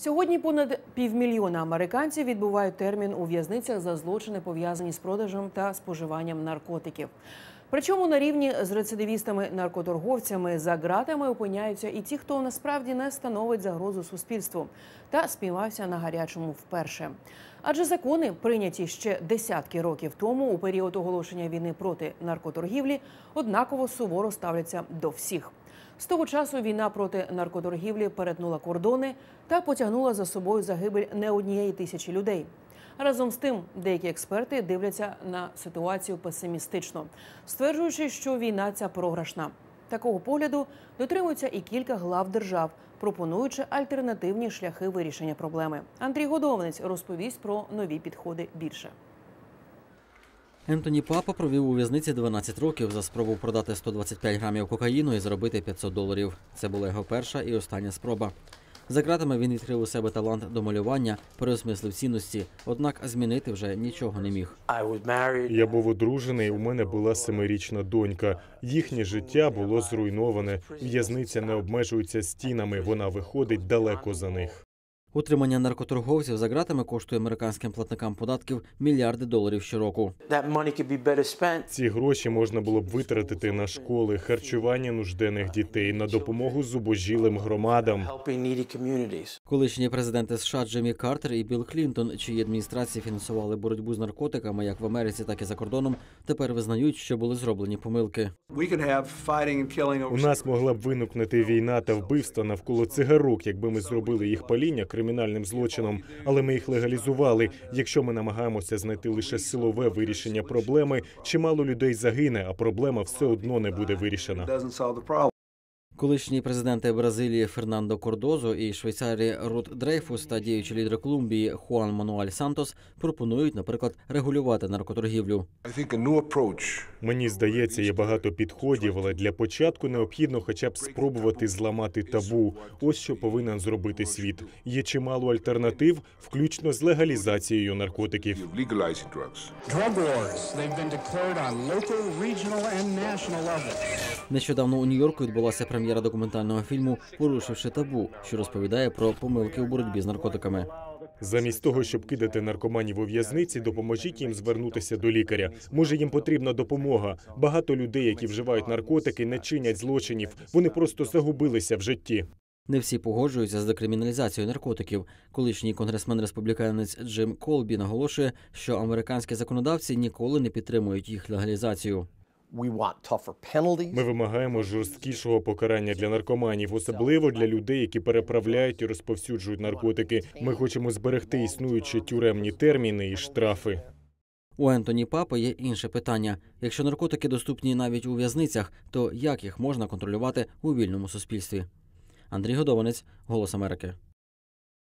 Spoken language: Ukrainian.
Сьогодні понад півмільйона американців відбувають термін у в'язницях за злочини, пов'язані з продажем та споживанням наркотиків. Причому на рівні з рецидивістами-наркоторговцями за ґратами опиняються і ті, хто насправді не становить загрозу суспільству та спіймався на гарячому вперше. Адже закони, прийняті ще десятки років тому, у період оголошення війни проти наркоторгівлі, однаково суворо ставляться до всіх. З того часу війна проти наркоторгівлі перетнула кордони та потягнула за собою загибель не однієї тисячі людей. Разом з тим, деякі експерти дивляться на ситуацію песимістично, стверджуючи, що війна ця програшна. Такого погляду дотримуються і кілька глав держав, пропонуючи альтернативні шляхи вирішення проблеми. Андрій Годовнець розповість про нові підходи більше. Ентоні Папа провів у в'язниці 12 років за спробу продати 125 грамів кокаїну і заробити 500 доларів. Це була його перша і остання спроба. За ґратами він відкрив у себе талант до малювання, переосмислив цінності, однак змінити вже нічого не міг. Я був одружений. У мене була семирічна донька. Їхнє життя було зруйноване. В'язниця не обмежується стінами. Вона виходить далеко за них. Утримання наркоторговців за ґратами коштує американським платникам податків мільярди доларів щороку. Ці гроші можна було б витратити на школи, харчування нужденних дітей, на допомогу зубожілим громадам. Колишні президенти США Джиммі Картер і Білл Клінтон, чиї адміністрації фінансували боротьбу з наркотиками як в Америці, так і за кордоном, тепер визнають, що були зроблені помилки. У нас могла б виникнути війна та вбивства навколо цигарок, якби ми зробили їх паління кримінальним злочином, але ми їх легалізували. Якщо ми намагаємося знайти лише силове вирішення проблеми, чимало людей загине, а проблема все одно не буде вирішена. Колишні президенти Бразилії Фернандо Кордозо і Швейцарії Рут Дрейфус та діючий лідер Колумбії Хуан Мануаль Сантос пропонують, наприклад, регулювати наркоторгівлю. Мені здається, є багато підходів, але для початку необхідно хоча б спробувати зламати табу. Ось що повинен зробити світ. Є чимало альтернатив, включно з легалізацією наркотиків. Drug wars. They've been declared on local, regional, and national levels. Нещодавно у Нью-Йорку відбулася прем'єра документального фільму Порушивши табу, що розповідає про помилки у боротьбі з наркотиками. Замість того, щоб кидати наркоманів у в'язниці, допоможіть їм звернутися до лікаря. Може, їм потрібна допомога. Багато людей, які вживають наркотики, не чинять злочинів. Вони просто загубилися в житті. Не всі погоджуються з декриміналізацією наркотиків. Колишній конгресмен-республіканець Джим Колбі наголошує, що американські законодавці ніколи не підтримують їх легалізацію. We want tougher penalties. Ми вимагаємо жорсткішого покарання для наркоманів, особливо для людей, які переправляють і розповсюджують наркотики. Ми хочемо зберегти існуючі тюремні терміни і штрафи. У Ентоні Папи є інше питання: якщо наркотики доступні навіть у в'язницях, то як їх можна контролювати у вільному суспільстві? Андрій Годованець, Голос Америки.